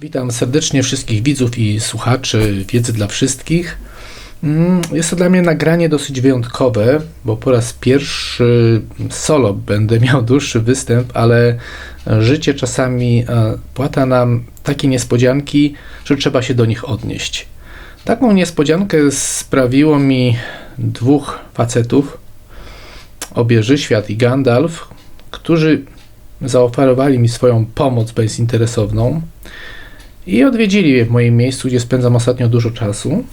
Witam serdecznie wszystkich widzów i słuchaczy Wiedzy dla Wszystkich. Mm, Jest to dla mnie nagranie dosyć wyjątkowe, bo po raz pierwszy solo będę miał dłuższy występ, ale życie czasami e, płata nam takie niespodzianki, że trzeba się do nich odnieść. Taką niespodziankę sprawiło mi dwóch facetów, obie Świat i Gandalf, którzy zaoferowali mi swoją pomoc bezinteresowną i odwiedzili mnie w moim miejscu, gdzie spędzam ostatnio dużo czasu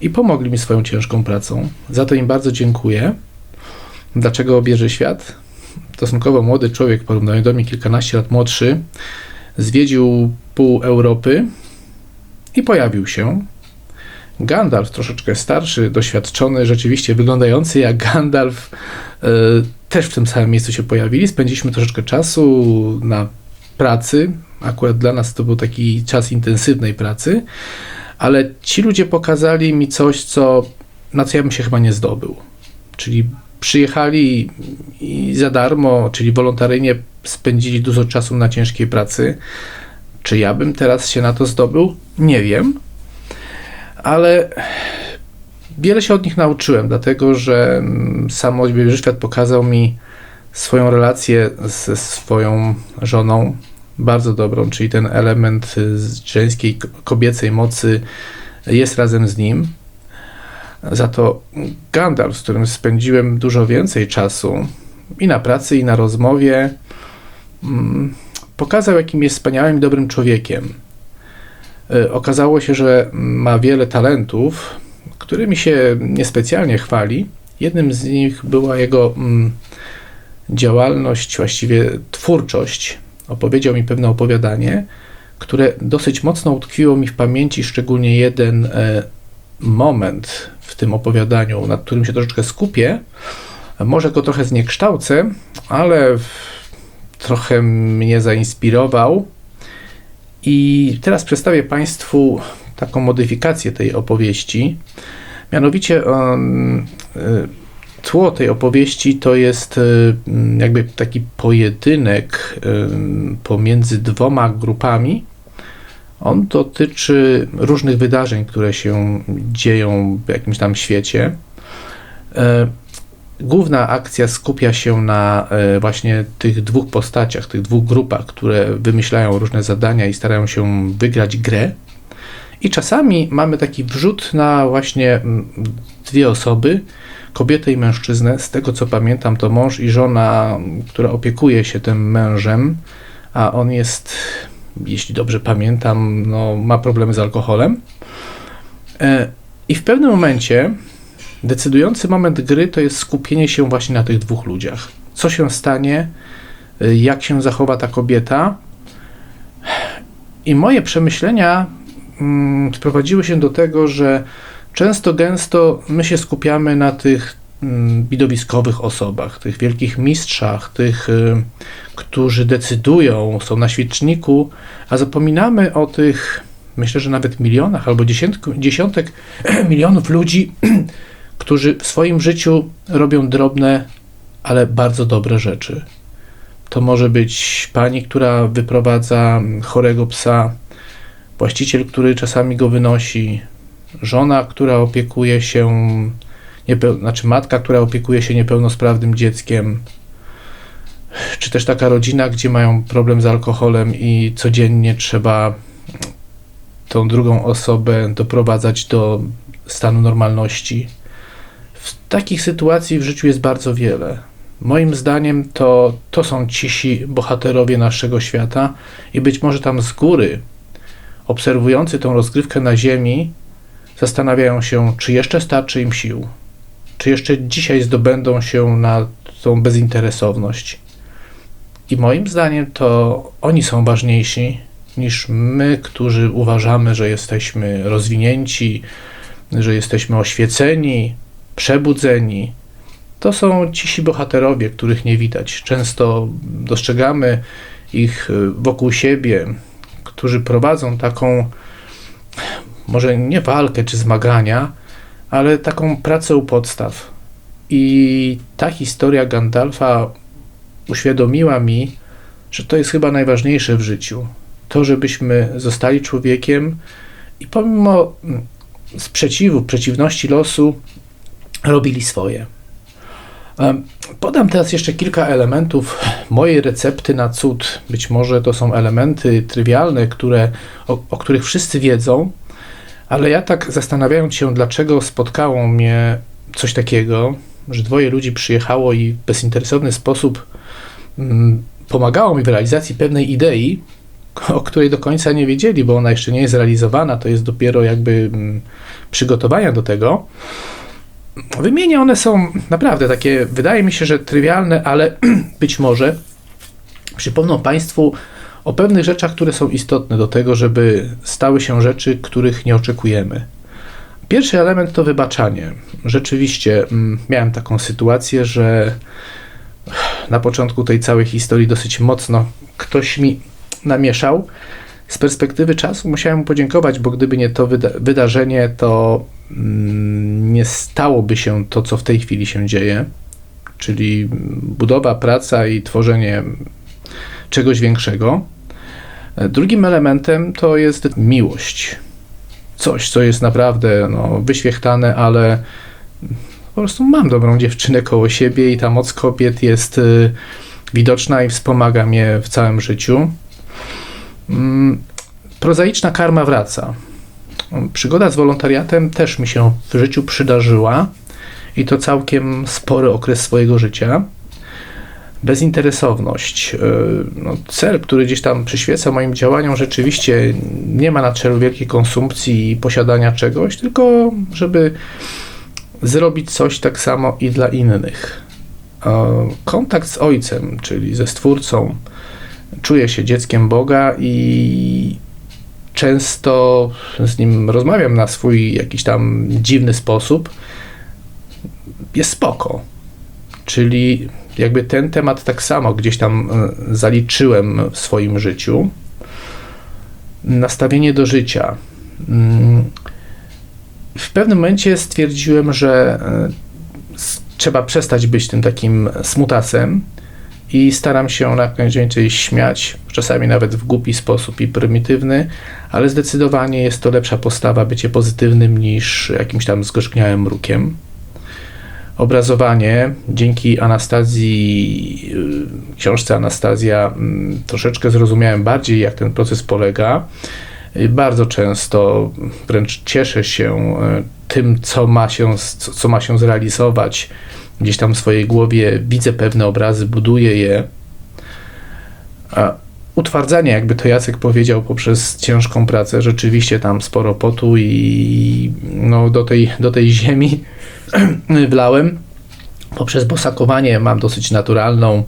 i pomogli mi swoją ciężką pracą. Za to im bardzo dziękuję. Dlaczego obieży świat? Stosunkowo młody człowiek, porównanie do mnie kilkanaście lat młodszy, zwiedził pół Europy i pojawił się. Gandalf, troszeczkę starszy, doświadczony, rzeczywiście wyglądający jak Gandalf, e, też w tym samym miejscu się pojawili. Spędziliśmy troszeczkę czasu na pracy. Akurat dla nas to był taki czas intensywnej pracy, ale ci ludzie pokazali mi coś, co, na co ja bym się chyba nie zdobył. Czyli przyjechali i za darmo, czyli wolontaryjnie spędzili dużo czasu na ciężkiej pracy. Czy ja bym teraz się na to zdobył? Nie wiem, ale wiele się od nich nauczyłem, dlatego że mm, sam Odbierży Świat pokazał mi swoją relację ze swoją żoną, bardzo dobrą, czyli ten element y, żeńskiej, kobiecej mocy jest razem z nim. Za to Gandalf, z którym spędziłem dużo więcej czasu i na pracy, i na rozmowie, mm, pokazał, jakim jest wspaniałym i dobrym człowiekiem. Y, Okazało się, że ma wiele talentów, którymi się niespecjalnie chwali. Jednym z nich była jego mm, działalność, właściwie twórczość. Opowiedział mi pewne opowiadanie, które dosyć mocno utkwiło mi w pamięci, szczególnie jeden e, moment w tym opowiadaniu, nad którym się troszeczkę skupię. Może go trochę zniekształcę, ale trochę mnie zainspirował. I teraz przedstawię Państwu taką modyfikację tej opowieści. Mianowicie um, tło tej opowieści to jest mm, jakby taki pojedynek ym, pomiędzy dwoma grupami. On dotyczy różnych wydarzeń, które się dzieją w jakimś tam świecie. E, Główna akcja skupia się na e, właśnie tych dwóch postaciach, tych dwóch grupach, które wymyślają różne zadania i starają się wygrać grę. I czasami mamy taki wrzut na właśnie dwie osoby, kobietę i mężczyznę. Z tego co pamiętam, to mąż i żona, która opiekuje się tym mężem, a on jest, jeśli dobrze pamiętam, no, ma problemy z alkoholem. E, I w pewnym momencie decydujący moment gry to jest skupienie się właśnie na tych dwóch ludziach. Co się stanie, y, jak się zachowa ta kobieta. I moje przemyślenia mm, sprowadziły się do tego, że często, gęsto my się skupiamy na tych mm, widowiskowych osobach, tych wielkich mistrzach, tych, y, którzy decydują, są na świeczniku, a zapominamy o tych, myślę, że nawet milionach albo dziesiątek milionów ludzi, którzy w swoim życiu robią drobne, ale bardzo dobre rzeczy. To może być pani, która wyprowadza chorego psa, właściciel, który czasami go wynosi, żona, która opiekuje się, niepeł- znaczy matka, która opiekuje się niepełnosprawnym dzieckiem, czy też taka rodzina, gdzie mają problem z alkoholem i codziennie trzeba tą drugą osobę doprowadzać do stanu normalności. W takich sytuacji w życiu jest bardzo wiele. Moim zdaniem to, to są cisi bohaterowie naszego świata i być może tam z góry, obserwujący tą rozgrywkę na ziemi, zastanawiają się, czy jeszcze starczy im sił, czy jeszcze dzisiaj zdobędą się na tą bezinteresowność. I moim zdaniem to oni są ważniejsi niż my, którzy uważamy, że jesteśmy rozwinięci, że jesteśmy oświeceni, przebudzeni. To są cisi bohaterowie, których nie widać. Często dostrzegamy ich y, wokół siebie, którzy prowadzą taką, może nie walkę czy zmagania, ale taką pracę u podstaw. I ta historia Gandalfa uświadomiła mi, że to jest chyba najważniejsze w życiu. to, żebyśmy zostali człowiekiem i pomimo mm, sprzeciwu, przeciwności losu, robili swoje. Podam teraz jeszcze kilka elementów mojej recepty na cud. Być może to są elementy trywialne, które, o, o których wszyscy wiedzą, ale ja tak zastanawiając się, dlaczego spotkało mnie coś takiego, że dwoje ludzi przyjechało i w bezinteresowny sposób mm, pomagało mi w realizacji pewnej idei, o której do końca nie wiedzieli, bo ona jeszcze nie jest realizowana, to jest dopiero jakby mm, przygotowania do tego. Wymienię one są naprawdę takie, wydaje mi się, że trywialne, ale być może przypomną Państwu o pewnych rzeczach, które są istotne do tego, żeby stały się rzeczy, których nie oczekujemy. Pierwszy element to wybaczanie. Rzeczywiście mm, miałem taką sytuację, że na początku tej całej historii dosyć mocno ktoś mi namieszał. Z perspektywy czasu musiałem mu podziękować, bo gdyby nie to wyda- wydarzenie, to mm, nie stałoby się to, co w tej chwili się dzieje, czyli budowa, praca i tworzenie czegoś większego. Drugim elementem to jest miłość. Coś, co jest naprawdę no, wyświechtane, ale po prostu mam dobrą dziewczynę koło siebie i ta moc kobiet jest y, widoczna i wspomaga mnie w całym życiu. Mm, Prozaiczna karma wraca. Przygoda z wolontariatem też mi się w życiu przydarzyła i to całkiem spory okres swojego życia. Bezinteresowność. Yy, No, cel, który gdzieś tam przyświeca moim działaniom, rzeczywiście nie ma na celu wielkiej konsumpcji i posiadania czegoś, tylko żeby zrobić coś tak samo i dla innych. E, Kontakt z Ojcem, czyli ze Stwórcą, czuję się dzieckiem Boga i często z nim rozmawiam na swój jakiś tam dziwny sposób. Jest spoko. Czyli jakby ten temat tak samo gdzieś tam e, zaliczyłem w swoim życiu. Nastawienie do życia. Mm, W pewnym momencie stwierdziłem, że e, trzeba przestać być tym takim smutasem i staram się na najwięcej śmiać, czasami nawet w głupi sposób i prymitywny, ale zdecydowanie jest to lepsza postawa bycie pozytywnym niż jakimś tam zgorzkniałym mrukiem. Obrazowanie dzięki Anastazji, y, książce Anastazja, mm, troszeczkę zrozumiałem bardziej, jak ten proces polega. Y, Bardzo często wręcz cieszę się y, tym, co ma się, co ma się zrealizować. Gdzieś tam w swojej głowie widzę pewne obrazy, buduję je. A utwardzanie, jakby to Jacek powiedział, poprzez ciężką pracę, rzeczywiście tam sporo potu i no, do, tej, do tej ziemi wlałem. Poprzez bosakowanie mam dosyć naturalną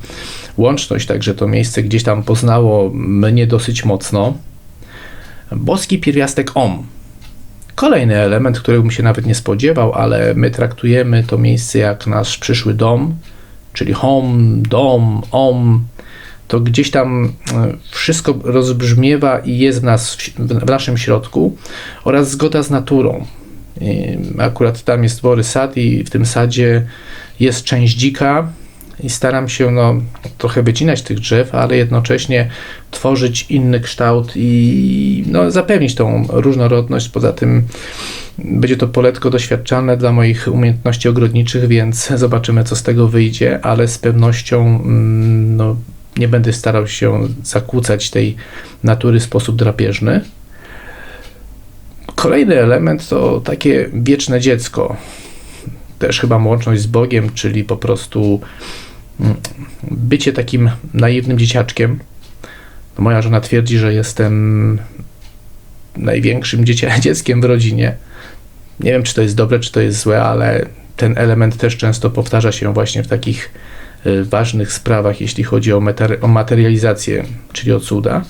łączność, także to miejsce gdzieś tam poznało mnie dosyć mocno. Boski pierwiastek OM. Kolejny element, którego bym się nawet nie spodziewał, ale my traktujemy to miejsce jak nasz przyszły dom, czyli home, dom, om. To gdzieś tam e, wszystko rozbrzmiewa i jest w, nas, w naszym środku oraz zgoda z naturą. Akurat tam jest spory sad i w tym sadzie jest część dzika i staram się no, trochę wycinać tych drzew, ale jednocześnie tworzyć inny kształt i no, zapewnić tą różnorodność. Poza tym będzie to poletko doświadczalne dla moich umiejętności ogrodniczych, więc zobaczymy, co z tego wyjdzie, ale z pewnością mm, no, nie będę starał się zakłócać tej natury w sposób drapieżny. Kolejny element to takie wieczne dziecko. Też chyba łączność z Bogiem, czyli po prostu mm, bycie takim naiwnym dzieciaczkiem. Moja żona twierdzi, że jestem największym dzieckiem w rodzinie. Nie wiem, czy to jest dobre, czy to jest złe, ale ten element też często powtarza się właśnie w takich ważnych sprawach, jeśli chodzi o, o materializację, czyli o cuda.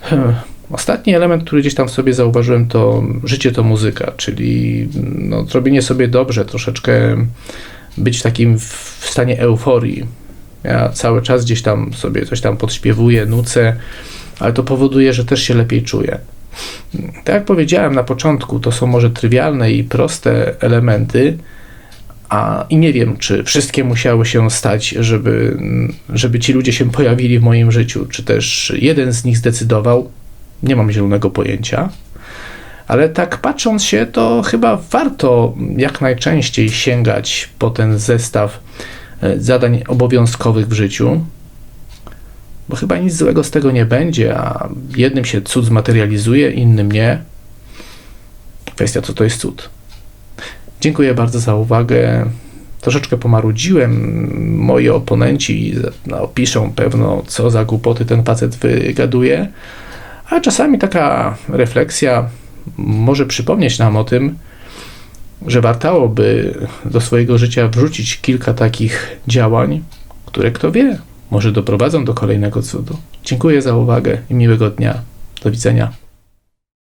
Hmm. Ostatni element, który gdzieś tam w sobie zauważyłem, to życie to muzyka, czyli no, robienie sobie dobrze, troszeczkę być w takim w stanie euforii. Ja cały czas gdzieś tam sobie coś tam podśpiewuję, nucę, ale to powoduje, że też się lepiej czuję. Tak jak powiedziałem na początku, to są może trywialne i proste elementy, A, I nie wiem, czy wszystkie musiały się stać, żeby, żeby ci ludzie się pojawili w moim życiu, czy też jeden z nich zdecydował. Nie mam zielonego pojęcia. Ale tak patrząc się, to chyba warto jak najczęściej sięgać po ten zestaw e, zadań obowiązkowych w życiu, bo chyba nic złego z tego nie będzie, a jednym się cud zmaterializuje, innym nie. Kwestia, co to jest cud. Dziękuję bardzo za uwagę. Troszeczkę pomarudziłem. Moi oponenci no, piszą pewno, co za głupoty ten facet wygaduje, a czasami taka refleksja może przypomnieć nam o tym, że wartałoby do swojego życia wrzucić kilka takich działań, które kto wie, może doprowadzą do kolejnego cudu. Dziękuję za uwagę i miłego dnia. Do widzenia.